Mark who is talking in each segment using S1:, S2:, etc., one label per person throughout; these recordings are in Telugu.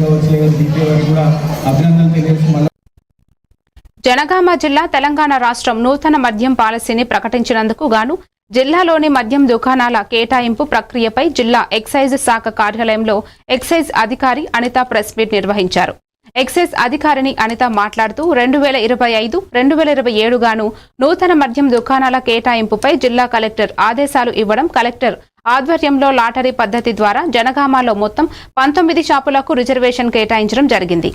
S1: కావచ్చు లేదా వారికి కూడా అభినందనలు తెలియజేసి మళ్ళీ
S2: జనగామ జిల్లా తెలంగాణ రాష్ట్రం నూతన మద్యం పాలసీని ప్రకటించినందుకు గాను జిల్లాలోని మద్యం దుకాణాల కేటాయింపు ప్రక్రియపై జిల్లా ఎక్సైజ్ శాఖ కార్యాలయంలో ఎక్సైజ్ అధికారి అనిత ప్రెస్ మీట్ నిర్వహించారు. ఎక్సైజ్ అధికారిని అనిత మాట్లాడుతూ రెండు వేల ఇరవై ఐదు రెండు వేల ఇరవై ఏడు గాను నూతన మద్యం దుకాణాల కేటాయింపుపై జిల్లా కలెక్టర్ ఆదేశాలు ఇవ్వడం కలెక్టర్ ఆధ్వర్యంలో లాటరీ పద్ధతి ద్వారా జనగామలో మొత్తం పంతొమ్మిది షాపులకు రిజర్వేషన్ కేటాయించడం జరిగింది.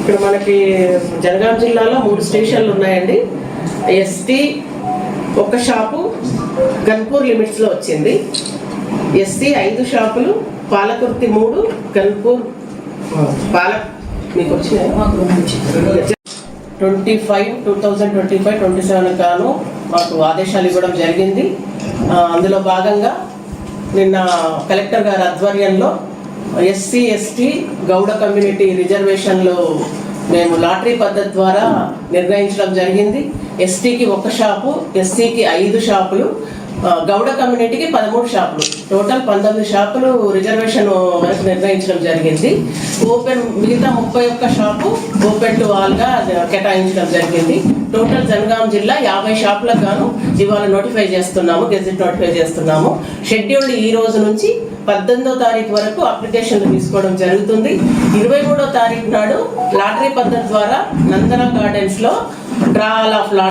S3: ఇప్పుడు మనకి జనగాం జిల్లాలో మూడు స్టేషన్లు ఉన్నాయండి. ఎస్టీ ఒక షాపు గన్పూర్ లిమిట్స్లో వచ్చింది. ఎస్టీ ఐదు షాపులు పాలకుర్తి మూడు గన్పూర్ పాల మీకు వచ్చినాయి? Twenty five two thousand twenty five twenty seven గాను మాకు ఆదేశాలు ఇవ్వడం జరిగింది. అందులో భాగంగా నిన్న కలెక్టర్ గారి ఆధ్వర్యంలో ఎస్సీ ఎస్టీ గౌడ కమ్యూనిటీ రిజర్వేషన్లు మేము లాటరీ పద్ధతి ద్వారా నిర్ణయించడం జరిగింది. ఎస్టీకి ఒక షాపు ఎస్సీకి ఐదు షాపులు గౌడ కమ్యూనిటీకి పదమూడు షాపులు. టోటల్ పంతొమ్మిది షాపులు రిజర్వేషన్ వరకు నిర్ణయించడం జరిగింది. ఓపెన్ మిగతా ముప్పై ఒక్క షాపు ఓపెన్ టు ఆల్గా కేటాయించడం జరిగింది. టోటల్ జనగాం జిల్లా యాభై షాపులకు గాను ఇవాళ నోటిఫై చేస్తున్నాము గెజిట్ నోటిఫై చేస్తున్నాము. షెడ్యూల్డ్ ఈ రోజు నుంచి పద్దెనిమిదో తారీఖు వరకు అప్లికేషన్లు తీసుకోవడం జరుగుతుంది. ఇరవై మూడో తారీఖు నాడు లాటరీ పద్ధతి ద్వారా నందన గార్డెన్స్లో ఆఫ్ ఆల్